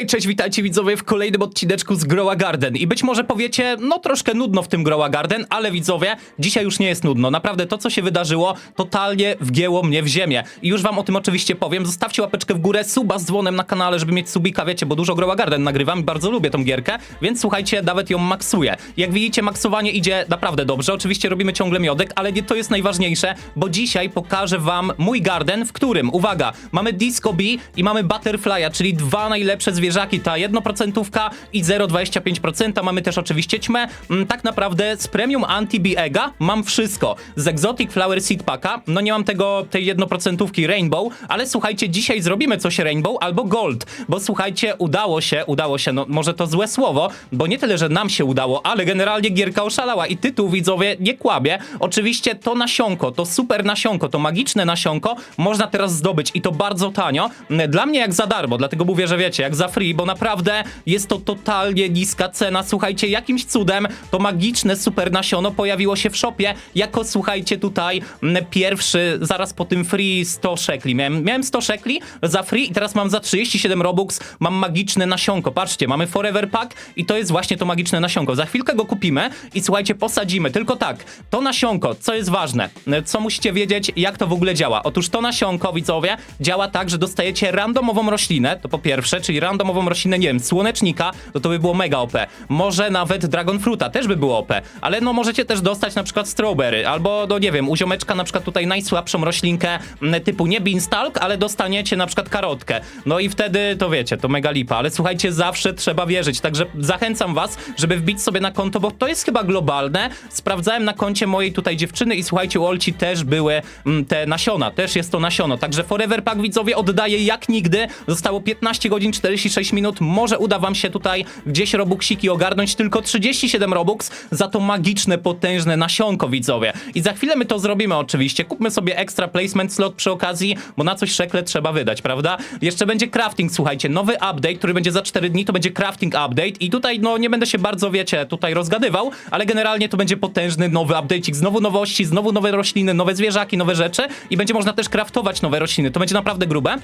Hej, cześć, witajcie widzowie w kolejnym odcineczku z Growa Garden. I być może powiecie, no troszkę nudno w tym Growa Garden, ale widzowie, dzisiaj już nie jest nudno. Naprawdę to, co się wydarzyło, totalnie wgięło mnie w ziemię. I już wam o tym oczywiście powiem. Zostawcie łapeczkę w górę, suba z dzwonem na kanale, żeby mieć subika, wiecie, bo dużo Growa Garden nagrywam i bardzo lubię tą gierkę, więc słuchajcie, nawet ją maksuję. Jak widzicie, maksowanie idzie naprawdę dobrze. Oczywiście robimy ciągle miodek, ale nie to jest najważniejsze, bo dzisiaj pokażę wam mój garden, w którym, uwaga, mamy Disco Bee i mamy Butterfly'a, czyli dwa najlepsze zwierzaki, ta 1% i 0,25%. Mamy też oczywiście ćmę. Mm, Tak naprawdę z premium anti-bee egga mam wszystko. Z Exotic Flower Seed Packa, no nie mam tego, tej 1% Rainbow, ale słuchajcie, dzisiaj zrobimy coś Rainbow albo Gold, bo słuchajcie, udało się, udało się, no może to złe słowo, bo nie tyle, że nam się udało, ale generalnie gierka oszalała i tytuł, widzowie, nie kłamie. Oczywiście to nasionko, to super nasionko, to magiczne nasionko można teraz zdobyć i to bardzo tanio. Dla mnie jak za darmo, dlatego mówię, że wiecie, jak za free, bo naprawdę jest to totalnie niska cena. Słuchajcie, jakimś cudem to magiczne super nasiono pojawiło się w shopie jako, słuchajcie, tutaj mm, pierwszy, zaraz po tym free 100 szekli. Miałem, miałem 100 szekli za free i teraz mam za 37 robux, mam magiczne nasionko. Patrzcie, mamy forever pack i to jest właśnie to magiczne nasionko. Za chwilkę go kupimy i słuchajcie, posadzimy. Tylko tak, to nasionko, co jest ważne, co musicie wiedzieć, jak to w ogóle działa. Otóż to nasionko, widzowie, działa tak, że dostajecie randomową roślinę, to po pierwsze, czyli randomową roślinę, nie wiem, słonecznika, to to by było mega OP. Może nawet dragon fruta też by było OP, ale no możecie też dostać na przykład strawberry, albo no nie wiem, u ziomeczka na przykład tutaj najsłabszą roślinkę typu nie beanstalk, ale dostaniecie na przykład karotkę. No i wtedy to wiecie, to mega lipa, ale słuchajcie, zawsze trzeba wierzyć, także zachęcam was, żeby wbić sobie na konto, bo to jest chyba globalne. Sprawdzałem na koncie mojej tutaj dziewczyny i słuchajcie, u Olci też były te nasiona, też jest to nasiono, także Forever Pack widzowie oddaje jak nigdy. Zostało 15 godzin 46 minut, może uda wam się tutaj gdzieś robuxiki ogarnąć, tylko 37 robux za to magiczne, potężne nasionko widzowie. I za chwilę my to zrobimy oczywiście, kupmy sobie extra placement slot przy okazji, bo na coś szekle trzeba wydać, prawda? Jeszcze będzie crafting, słuchajcie, nowy update, który będzie za 4 dni, to będzie crafting update. I tutaj no nie będę się bardzo, wiecie, tutaj rozgadywał, ale generalnie to będzie potężny nowy update'ik, znowu nowości, znowu nowe rośliny, nowe zwierzaki, nowe rzeczy. I będzie można też craftować nowe rośliny, to będzie naprawdę grube.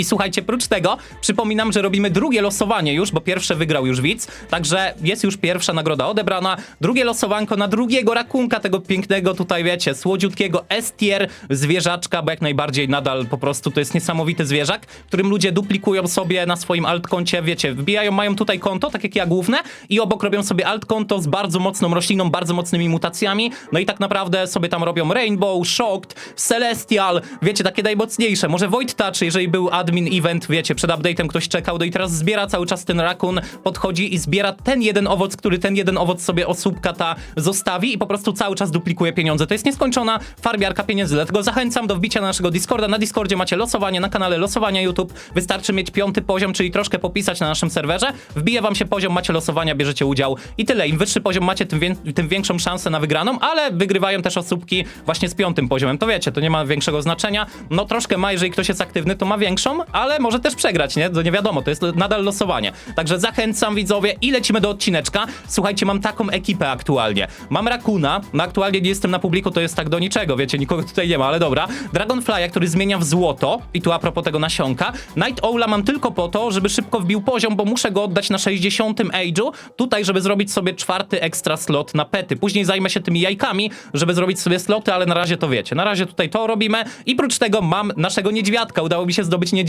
I słuchajcie, prócz tego przypominam, że robimy drugie losowanie już, bo pierwsze wygrał już widz, także jest już pierwsza nagroda odebrana. Drugie losowanko na drugiego rakunka, tego pięknego tutaj, wiecie, słodziutkiego S-tier zwierzaczka, bo jak najbardziej nadal po prostu to jest niesamowity zwierzak, którym ludzie duplikują sobie na swoim altkoncie, wiecie, wbijają, mają tutaj konto, tak jak ja główne i obok robią sobie altkonto z bardzo mocną rośliną, bardzo mocnymi mutacjami, no i tak naprawdę sobie tam robią Rainbow, Shocked, Celestial, wiecie, takie najmocniejsze. Może Void Touch, jeżeli był admin event, wiecie, przed update'em ktoś czekał, no i teraz zbiera cały czas ten rakun, podchodzi i zbiera ten jeden owoc, który ten jeden owoc sobie osóbka ta zostawi i po prostu cały czas duplikuje pieniądze. To jest nieskończona farbiarka pieniędzy, dlatego zachęcam do wbicia na naszego Discorda. Na Discordzie macie losowanie, na kanale losowania YouTube. Wystarczy mieć piąty poziom, czyli troszkę popisać na naszym serwerze. Wbije wam się poziom, macie losowania, bierzecie udział i tyle. Im wyższy poziom macie, tym, wię- tym większą szansę na wygraną, ale wygrywają też osóbki właśnie z piątym poziomem. To wiecie, to nie ma większego znaczenia. No troszkę ma, jeżeli ktoś jest aktywny, to ma większą, ale może też przegrać, nie? To nie wiadomo, to jest nadal losowanie. Także zachęcam widzowie i lecimy do odcineczka. Słuchajcie, mam taką ekipę aktualnie. Mam Rakuna, no aktualnie nie jestem na publiku, to jest tak do niczego, wiecie, nikogo tutaj nie ma, ale dobra. Dragonfly'a, który zmienia w złoto i tu a propos tego nasionka. Night Owla mam tylko po to, żeby szybko wbił poziom, bo muszę go oddać na 60 age'u, tutaj, żeby zrobić sobie czwarty ekstra slot na pety. Później zajmę się tymi jajkami, żeby zrobić sobie sloty, ale na razie to wiecie. Na razie tutaj to robimy i prócz tego mam naszego niedźwiadka. Udało mi się zdobyć niedźwiadka,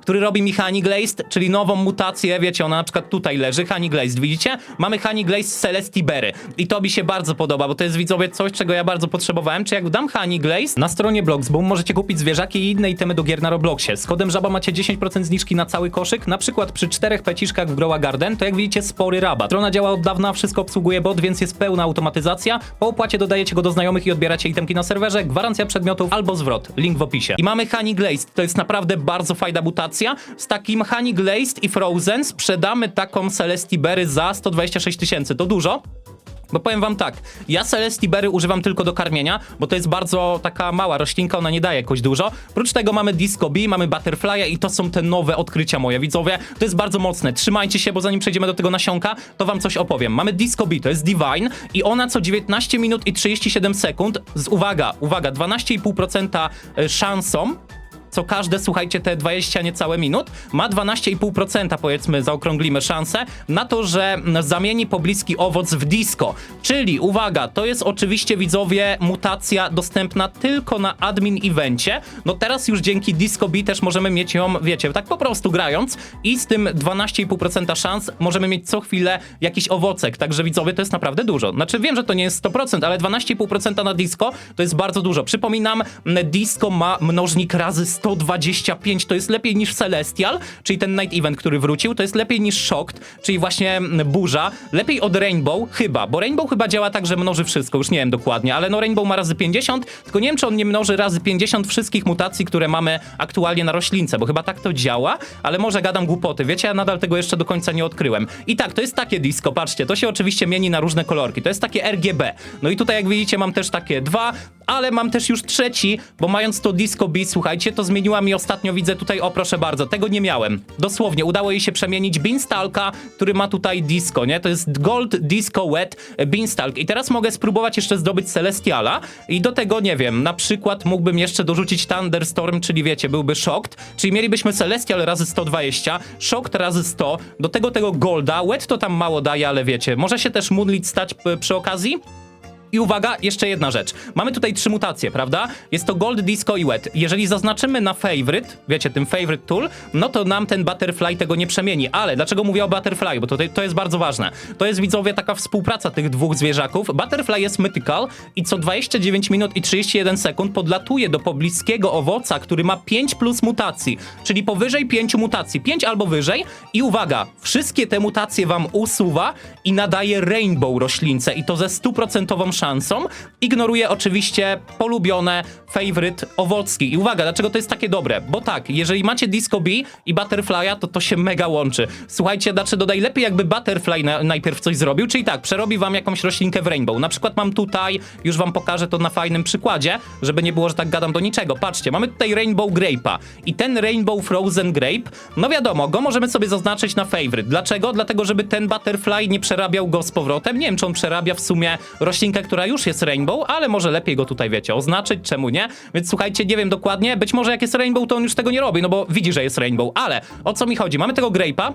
który robi mi Honey Glazed, czyli nową mutację, wiecie, ona na przykład tutaj leży, Honey Glazed, widzicie? Mamy Honey Glazed z Celestibery i to mi się bardzo podoba, bo to jest widzowie coś, czego ja bardzo potrzebowałem, czy jak dam Honey Glazed na stronie Bloxboom możecie kupić zwierzaki i inne itemy do gier na Robloxie. Z kodem żaba macie 10% zniżki na cały koszyk, na przykład przy czterech peciszkach w Growa Garden, to jak widzicie spory rabat. Strona działa od dawna, wszystko obsługuje bot, więc jest pełna automatyzacja. Po opłacie dodajecie go do znajomych i odbieracie itemki na serwerze, gwarancja przedmiotów albo zwrot. Link w opisie. I mamy Honey Glazed, to jest naprawdę bardzo fajna mutacja. Z takim Honey Glazed i Frozen sprzedamy taką Celestibery za 126 tysięcy. To dużo? Bo powiem wam tak, ja Celestibery używam tylko do karmienia, bo to jest bardzo taka mała roślinka, ona nie daje jakoś dużo. Prócz tego mamy Disco Bee, mamy Butterfly'a i to są te nowe odkrycia moje, widzowie. To jest bardzo mocne. Trzymajcie się, bo zanim przejdziemy do tego nasionka, to wam coś opowiem. Mamy Disco Bee, to jest Divine i ona co 19 minut i 37 sekund z, uwaga, uwaga, 12,5% szansą co każde, słuchajcie, te 20 niecałe minut, ma 12,5% powiedzmy, zaokrąglimy szansę na to, że zamieni pobliski owoc w disco. Czyli, uwaga, to jest oczywiście, widzowie, mutacja dostępna tylko na admin evencie. No teraz już dzięki Disco B też możemy mieć ją, wiecie, tak po prostu grając i z tym 12,5% szans możemy mieć co chwilę jakiś owocek. Także widzowie, to jest naprawdę dużo. Znaczy wiem, że to nie jest 100%, ale 12,5% na disco to jest bardzo dużo. Przypominam, disco ma mnożnik razy 125, to jest lepiej niż Celestial, czyli ten Night Event, który wrócił, to jest lepiej niż Shocked, czyli właśnie m, burza, lepiej od Rainbow chyba, bo Rainbow chyba działa tak, że mnoży wszystko, już nie wiem dokładnie, ale no Rainbow ma razy 50, tylko nie wiem, czy on nie mnoży razy 50 wszystkich mutacji, które mamy aktualnie na roślince, bo chyba tak to działa, ale może gadam głupoty, wiecie, ja nadal tego jeszcze do końca nie odkryłem. I tak, to jest takie disco, patrzcie, to się oczywiście mieni na różne kolorki, to jest takie RGB. No i tutaj jak widzicie mam też takie dwa, ale mam też już trzeci, bo mając to Disco Beat, słuchajcie, to zmieniła mi ostatnio, widzę tutaj, o proszę bardzo, tego nie miałem. Dosłownie, udało jej się przemienić Beanstalka, który ma tutaj disco, nie? To jest Gold Disco Wet Beanstalk. I teraz mogę spróbować jeszcze zdobyć Celestiala i do tego, nie wiem, na przykład mógłbym jeszcze dorzucić Thunderstorm, czyli wiecie, byłby Shocked, czyli mielibyśmy Celestial razy 120, Shocked razy 100, do tego tego Golda, Wet to tam mało daje, ale wiecie, może się też Moonlit stać przy okazji? I uwaga, jeszcze jedna rzecz. Mamy tutaj trzy mutacje, prawda? Jest to Gold, Disco i Wet. Jeżeli zaznaczymy na Favorite, wiecie, tym Favorite Tool, no to nam ten Butterfly tego nie przemieni. Ale dlaczego mówię o Butterfly? Bo tutaj to jest bardzo ważne. To jest, widzowie, taka współpraca tych dwóch zwierzaków. Butterfly jest mythical i co 29 minut i 31 sekund podlatuje do pobliskiego owoca, który ma 5 plus mutacji, czyli powyżej 5 mutacji. 5 albo wyżej. I uwaga, wszystkie te mutacje wam usuwa i nadaje Rainbow roślince i to ze stuprocentową szansą. Ignoruje oczywiście polubione favorite owocki. I uwaga, dlaczego to jest takie dobre? Bo tak, jeżeli macie Disco B i Butterfly'a, to to się mega łączy. Słuchajcie, znaczy dodaj lepiej jakby Butterfly na, najpierw coś zrobił, czyli tak, przerobi wam jakąś roślinkę w Rainbow. Na przykład mam tutaj, już wam pokażę to na fajnym przykładzie, żeby nie było, że tak gadam do niczego. Patrzcie, mamy tutaj Rainbow Grape'a i ten Rainbow Frozen Grape, no wiadomo, go możemy sobie zaznaczyć na favorite. Dlaczego? Dlatego, żeby ten Butterfly nie przerabiał go z powrotem. Nie wiem, czy on przerabia w sumie roślinkę, która już jest Rainbow, ale może lepiej go tutaj, wiecie, oznaczyć, czemu nie? Więc słuchajcie, nie wiem dokładnie, być może jak jest Rainbow, to on już tego nie robi, no bo widzi, że jest Rainbow, ale o co mi chodzi? Mamy tego Grape'a,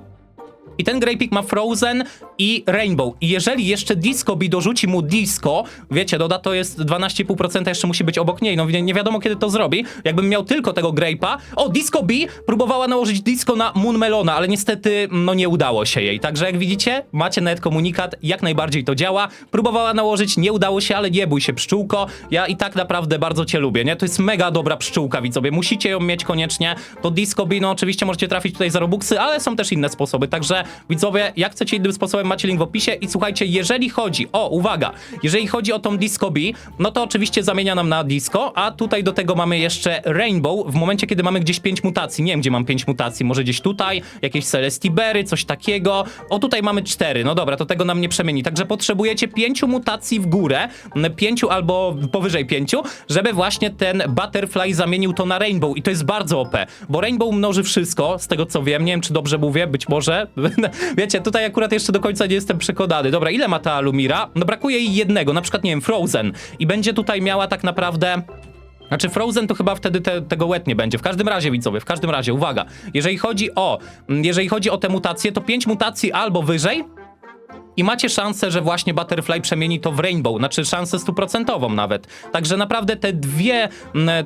i ten Grapik ma Frozen i Rainbow. I jeżeli jeszcze Disco B dorzuci mu Disco, wiecie, doda to jest 12,5% jeszcze musi być obok niej. No nie, nie wiadomo kiedy to zrobi. Jakbym miał tylko tego Grape'a. O, Disco B próbowała nałożyć Disco na Moon Melona, ale niestety no nie udało się jej. Także jak widzicie, macie nawet komunikat, jak najbardziej to działa. Próbowała nałożyć, nie udało się, ale nie bój się, pszczółko. Ja i tak naprawdę bardzo cię lubię, nie? To jest mega dobra pszczółka, widzowie. Musicie ją mieć koniecznie. To Disco B, no oczywiście możecie trafić tutaj za Robuxy, ale są też inne sposoby. Także widzowie, jak chcecie innym sposobem, macie link w opisie. I słuchajcie, jeżeli chodzi, o, uwaga, jeżeli chodzi o tą Disco B, no to oczywiście zamienia nam na Disco, a tutaj do tego mamy jeszcze Rainbow, w momencie, kiedy mamy gdzieś 5 mutacji. Nie wiem, gdzie mam 5 mutacji, może gdzieś tutaj, jakieś Celestibery, coś takiego. O, tutaj mamy 4, no dobra, to tego nam nie przemieni. Także potrzebujecie 5 mutacji w górę, 5 albo powyżej 5, żeby właśnie ten Butterfly zamienił to na Rainbow. I to jest bardzo OP, bo Rainbow mnoży wszystko, z tego co wiem, nie wiem, czy dobrze mówię, być może. Wiecie, tutaj akurat jeszcze do końca nie jestem przekonany. Dobra, ile ma ta Lumira? No brakuje jej jednego, na przykład, nie wiem, Frozen. I będzie tutaj miała tak naprawdę... Znaczy Frozen to chyba wtedy te, tego wet nie będzie. W każdym razie, widzowie, w każdym razie, uwaga. Jeżeli chodzi o, jeżeli chodzi o te mutacje, to 5 mutacji albo wyżej, i macie szansę, że właśnie Butterfly przemieni to w Rainbow, znaczy szansę stuprocentową nawet. Także naprawdę te dwie,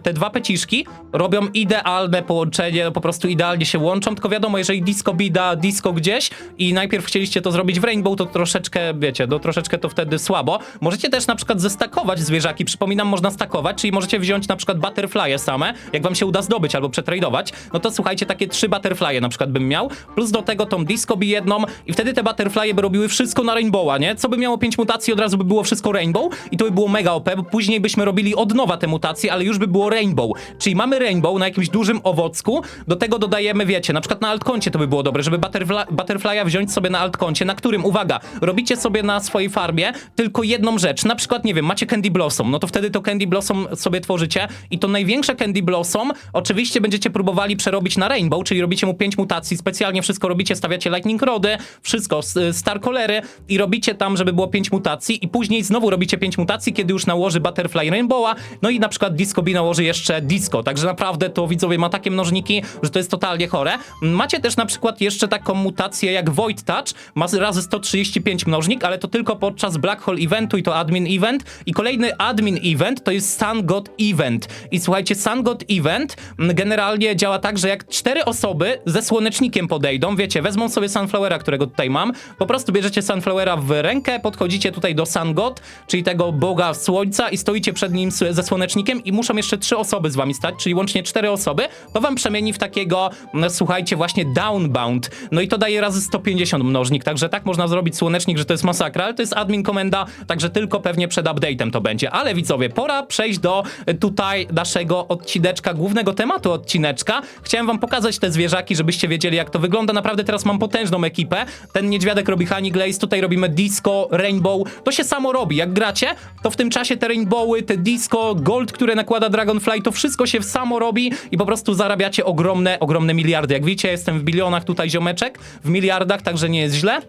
te dwa peciszki robią idealne połączenie, po prostu idealnie się łączą, tylko wiadomo, jeżeli disco bida disco gdzieś i najpierw chcieliście to zrobić w Rainbow, to troszeczkę, wiecie, no troszeczkę to wtedy słabo. Możecie też na przykład zestakować zwierzaki, przypominam, można stakować, czyli możecie wziąć na przykład Butterfly'e same, jak wam się uda zdobyć albo przetradować, no to słuchajcie, takie trzy Butterfly'e na przykład bym miał, plus do tego tą disco bi jedną i wtedy te Butterfly'e by robiły wszystko na Rainbowa, nie? Co by miało 5 mutacji, od razu by było wszystko Rainbow i to by było mega OP, bo później byśmy robili od nowa te mutacje, ale już by było Rainbow. Czyli mamy Rainbow na jakimś dużym owocku, do tego dodajemy, wiecie, na przykład na altkoncie to by było dobre, żeby butterfly, Butterfly'a wziąć sobie na altkoncie, na którym, uwaga, robicie sobie na swojej farmie tylko jedną rzecz, na przykład, nie wiem, macie Candy Blossom, no to wtedy to Candy Blossom sobie tworzycie i to największe Candy Blossom oczywiście będziecie próbowali przerobić na Rainbow, czyli robicie mu 5 mutacji, specjalnie wszystko robicie, stawiacie Lightning Rody, wszystko, y, Star Color i robicie tam, żeby było 5 mutacji i później znowu robicie 5 mutacji, kiedy już nałoży Butterfly Rainbowa, no i na przykład Disco B nałoży jeszcze Disco, także naprawdę to widzowie ma takie mnożniki, że to jest totalnie chore. Macie też na przykład jeszcze taką mutację jak Void Touch, ma razy 135 mnożnik, ale to tylko podczas Black Hole Eventu i to Admin Event. I kolejny Admin Event to jest Sun God Event. I słuchajcie, Sun God Event generalnie działa tak, że jak cztery osoby ze słonecznikiem podejdą, wiecie, wezmą sobie Sunflowera, którego tutaj mam, po prostu bierzecie Sunflowera w rękę, podchodzicie tutaj do Sun God, czyli tego boga słońca i stoicie przed nim ze słonecznikiem i muszą jeszcze trzy osoby z wami stać, czyli łącznie cztery osoby, to wam przemieni w takiego, mm, słuchajcie, właśnie downbound. No i to daje razy 150 mnożnik, także tak można zrobić słonecznik, że to jest masakra, ale to jest admin komenda, także tylko pewnie przed update'em to będzie. Ale widzowie, pora przejść do y, tutaj naszego odcineczka, głównego tematu odcineczka. Chciałem wam pokazać te zwierzaki, żebyście wiedzieli jak to wygląda. Naprawdę teraz mam potężną ekipę. Ten niedźwiadek robi Honey Glaze, tutaj robimy disco, rainbow. To się samo robi. Jak gracie, to w tym czasie te rainbowy, te disco, gold, które nakłada Dragonfly, to wszystko się samo robi i po prostu zarabiacie ogromne, ogromne miliardy. Jak widzicie, jestem w bilionach tutaj ziomeczek, w miliardach, także nie jest źle.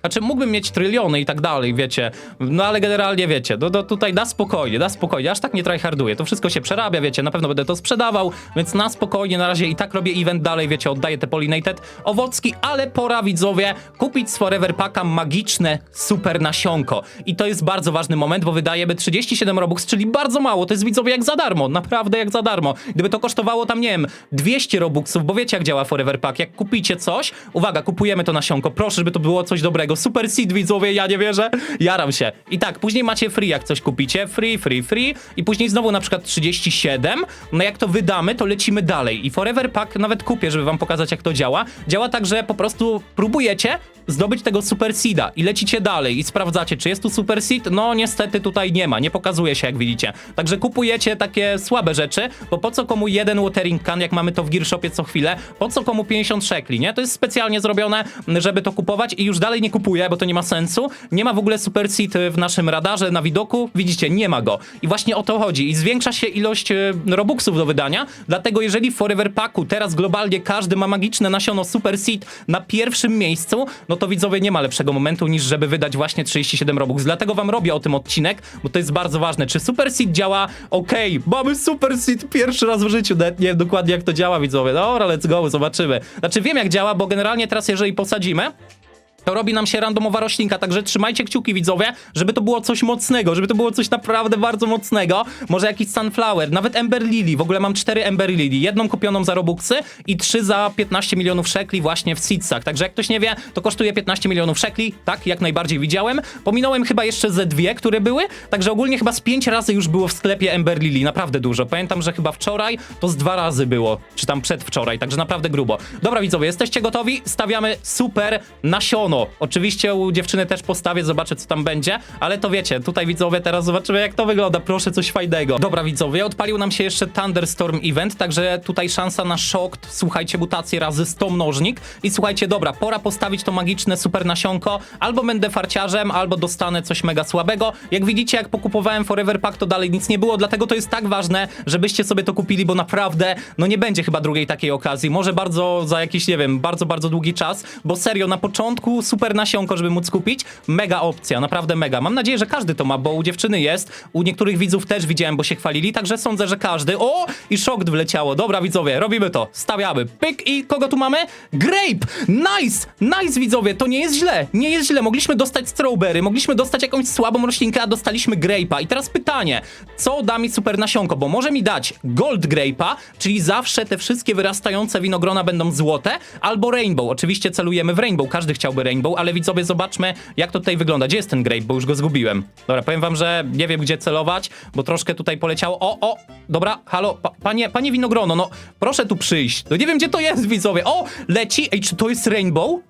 Znaczy, mógłbym mieć tryliony i tak dalej, wiecie. No ale generalnie wiecie, no, no tutaj da spokojnie, da spokojnie, aż tak nie tryharduję. To wszystko się przerabia, wiecie, na pewno będę to sprzedawał, więc na spokojnie, na razie i tak robię event dalej, wiecie, oddaję te pollinated owocki, ale pora, widzowie, kupić z Forever Packa magiczne super nasionko. I to jest bardzo ważny moment, bo wydajemy 37 robux, czyli bardzo mało, to jest widzowie jak za darmo, naprawdę jak za darmo. Gdyby to kosztowało tam, nie wiem, 200 robuxów, bo wiecie jak działa Forever Pack, jak kupicie coś, uwaga, kupujemy to nasionko, proszę, żeby to było coś dobrego, super seed widzowie, ja nie wierzę, jaram się. I tak, później macie free, jak coś kupicie, free, free, free i później znowu na przykład 37, no jak to wydamy, to lecimy dalej i Forever Pack nawet kupię, żeby wam pokazać jak to działa. Działa tak, że po prostu próbujecie zdobyć tego super seeda i lecicie dalej i sprawdzacie, czy jest tu super seed, no niestety tutaj nie ma, nie pokazuje się jak widzicie. Także kupujecie takie słabe rzeczy, bo po co komu jeden watering can, jak mamy to w Gear Shopie co chwilę, po co komu 50 szekli, nie? To jest specjalnie zrobione, żeby to kupować i już dalej nie kupuję, bo to nie ma sensu. Nie ma w ogóle super seed w naszym radarze, na widoku, widzicie, nie ma go. I właśnie o to chodzi. I zwiększa się ilość e, robuxów do wydania, dlatego jeżeli w Forever Packu teraz globalnie każdy ma magiczne nasiono super seed na pierwszym miejscu, no to widzowie nie ma lepszego momentu niż żeby wydać właśnie 37 robux. Dlatego wam robię o tym odcinek, bo to jest bardzo ważne. Czy super seed działa? Okej, mamy super seed pierwszy raz w życiu, nawet nie dokładnie jak to działa widzowie. Dobra, let's go, zobaczymy. Znaczy wiem jak działa, bo generalnie teraz jeżeli posadzimy, to robi nam się randomowa roślinka, także trzymajcie kciuki widzowie, żeby to było coś mocnego, żeby to było coś naprawdę bardzo mocnego. Może jakiś sunflower, nawet Ember Lily. W ogóle mam cztery Ember Lily. Jedną kupioną za Robuxy i trzy za 15 milionów szekli właśnie w Seedsach. Także jak ktoś nie wie, to kosztuje 15 milionów szekli. Tak, jak najbardziej widziałem. Pominąłem chyba jeszcze ze dwie, które były. Także ogólnie chyba z pięć razy już było w sklepie Ember Lily. Naprawdę dużo. Pamiętam, że chyba wczoraj to z dwa razy było. Czy tam przedwczoraj. Także naprawdę grubo. Dobra widzowie, jesteście gotowi? Stawiamy super nasiono. Oczywiście u dziewczyny też postawię, zobaczę co tam będzie, ale to wiecie, tutaj widzowie teraz zobaczymy jak to wygląda, proszę coś fajnego. Dobra widzowie, odpalił nam się jeszcze Thunderstorm Event, także tutaj szansa na Shocked, słuchajcie, mutację razy 100 mnożnik i słuchajcie, dobra, pora postawić to magiczne super nasionko, albo będę farciarzem, albo dostanę coś mega słabego. Jak widzicie, jak pokupowałem Forever Pack, to dalej nic nie było, dlatego to jest tak ważne, żebyście sobie to kupili, bo naprawdę, no nie będzie chyba drugiej takiej okazji, może bardzo za jakiś, nie wiem, bardzo, bardzo długi czas, bo serio, na początku super nasionko, żeby móc kupić, mega opcja, naprawdę mega. Mam nadzieję, że każdy to ma, bo u dziewczyny jest, u niektórych widzów też widziałem, bo się chwalili, także sądzę, że każdy. O! I Shocked wleciało. Dobra, widzowie, robimy to. Stawiamy. Pyk i kogo tu mamy? Grape! Nice! Nice, widzowie, to nie jest źle. Nie jest źle. Mogliśmy dostać strawberry, mogliśmy dostać jakąś słabą roślinkę, a dostaliśmy grape'a. I teraz pytanie, co da mi super nasionko? Bo może mi dać gold grape'a, czyli zawsze te wszystkie wyrastające winogrona będą złote, albo rainbow. Oczywiście celujemy w rainbow, każdy chciałby rainbow, ale widzowie, zobaczmy, jak to tutaj wygląda. Gdzie jest ten grape, bo już go zgubiłem. Dobra, powiem wam, że nie wiem, gdzie celować, bo troszkę tutaj poleciało. O, o, dobra, halo, pa, panie, panie winogrono, no proszę tu przyjść. No nie wiem, gdzie to jest, widzowie. O, leci. Ej, czy to jest rainbow?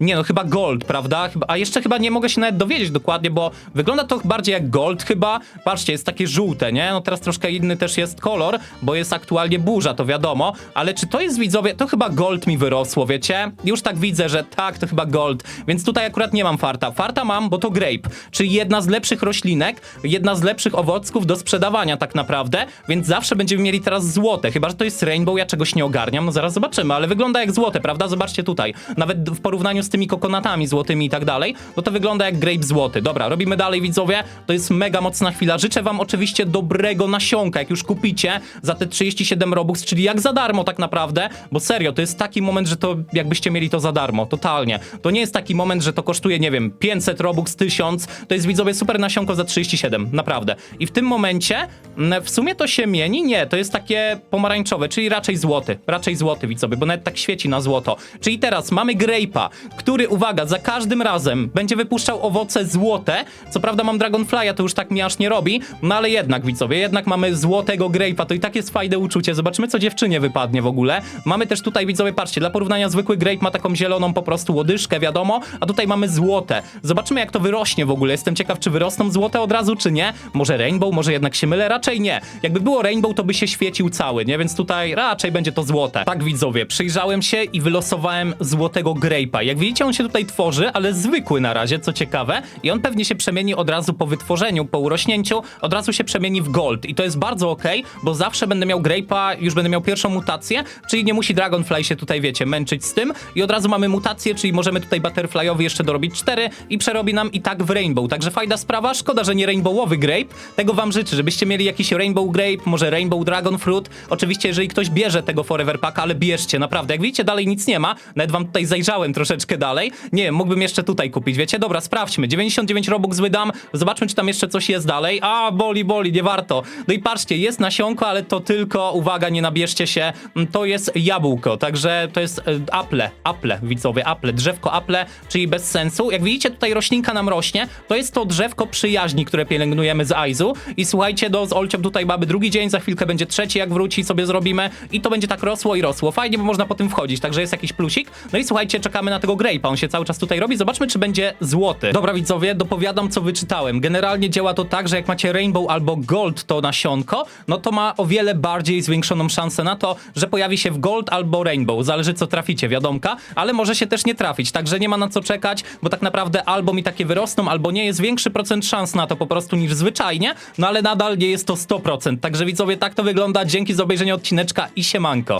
Nie no, chyba gold, prawda? A jeszcze chyba nie mogę się nawet dowiedzieć dokładnie, bo wygląda to bardziej jak gold chyba. Patrzcie, jest takie żółte, nie? No teraz troszkę inny też jest kolor, bo jest aktualnie burza, to wiadomo. Ale czy to jest, widzowie, to chyba gold mi wyrosło, wiecie? Już tak widzę, że tak, to chyba gold. Więc tutaj akurat nie mam farta. Farta mam, bo to grape, czyli jedna z lepszych roślinek, jedna z lepszych owocków do sprzedawania tak naprawdę, więc zawsze będziemy mieli teraz złote. Chyba, że to jest rainbow, ja czegoś nie ogarniam, no zaraz zobaczymy, ale wygląda jak złote, prawda? Zobaczcie tutaj. Nawet w porównaniu z tymi kokonatami złotymi i tak dalej, no to wygląda jak grape złoty. Dobra, robimy dalej widzowie, to jest mega mocna chwila. Życzę wam oczywiście dobrego nasionka, jak już kupicie za te 37 robux, czyli jak za darmo tak naprawdę, bo serio, to jest taki moment, że to jakbyście mieli to za darmo, totalnie. To nie jest taki moment, że to kosztuje, nie wiem, 500 robux, 1000, to jest widzowie super nasionko za 37, naprawdę. I w tym momencie mm, w sumie to się mieni? Nie, to jest takie pomarańczowe, czyli raczej złoty, raczej złoty widzowie, bo nawet tak świeci na złoto. Czyli teraz mamy Grape'a, który, uwaga, za każdym razem będzie wypuszczał owoce złote. Co prawda mam Dragonfly'a, to już tak mi aż nie robi, no ale jednak widzowie, jednak mamy złotego Grape'a, to i tak jest fajne uczucie. Zobaczymy, co dziewczynie wypadnie w ogóle. Mamy też tutaj, widzowie, patrzcie, dla porównania zwykły Grape ma taką zieloną po prostu łodyżkę, wiadomo, a tutaj mamy złote. Zobaczymy, jak to wyrośnie w ogóle. Jestem ciekaw, czy wyrosną złote od razu, czy nie. Może Rainbow, może jednak się mylę, raczej nie. Jakby było Rainbow, to by się świecił cały, nie? Więc tutaj raczej będzie to złote. Tak, widzowie, przyjrzałem się i wylosowałem złotego Grape'a. Jak widzicie, on się tutaj tworzy, ale zwykły na razie, co ciekawe. I on pewnie się przemieni od razu po wytworzeniu, po urośnięciu, od razu się przemieni w gold. I to jest bardzo okej, bo zawsze będę miał Grape'a, już będę miał pierwszą mutację, czyli nie musi Dragonfly się tutaj, wiecie, męczyć z tym. I od razu mamy mutację, czyli możemy tutaj Butterflyowi jeszcze dorobić 4 i przerobi nam i tak w Rainbow. Także fajna sprawa, szkoda, że nie Rainbowowy Grape. Tego wam życzę, żebyście mieli jakiś Rainbow Grape, może Rainbow Dragon Fruit. Oczywiście, jeżeli ktoś bierze tego Forever Packa, ale bierzcie, naprawdę. Jak widzicie, dalej nic nie ma. Nawet wam tutaj zajrzałem troszeczkę dalej. Nie wiem, mógłbym jeszcze tutaj kupić, wiecie? Dobra, sprawdźmy. 99 Robux wydam, zobaczmy, czy tam jeszcze coś jest dalej. A, boli, boli, nie warto. No i patrzcie, jest nasionko, ale to tylko, uwaga, nie nabierzcie się, mm, to jest jabłko, także to jest e, apple, apple, widzowie, apple, drzewko apple, czyli bez sensu. Jak widzicie, tutaj roślinka nam rośnie, to jest to drzewko przyjaźni, które pielęgnujemy z Aizu i słuchajcie, do, z Olciem tutaj mamy drugi dzień, za chwilkę będzie trzeci, jak wróci, sobie zrobimy i to będzie tak rosło i rosło. Fajnie, bo można po tym wchodzić, także jest jakiś plusik. No i słuchajcie, czekamy na tego Grape'a, on się cały czas tutaj robi, zobaczmy, czy będzie złoty. Dobra, widzowie, dopowiadam, co wyczytałem. Generalnie działa to tak, że jak macie Rainbow albo Gold to nasionko, no to ma o wiele bardziej zwiększoną szansę na to, że pojawi się w Gold albo Rainbow. Zależy, co traficie, wiadomka, ale może się też nie trafić, także nie ma na co czekać, bo tak naprawdę albo mi takie wyrosną, albo nie. Jest większy procent szans na to po prostu niż zwyczajnie, no ale nadal nie jest to 100%. Także widzowie, tak to wygląda. Dzięki za obejrzenie odcineczka i siemanko.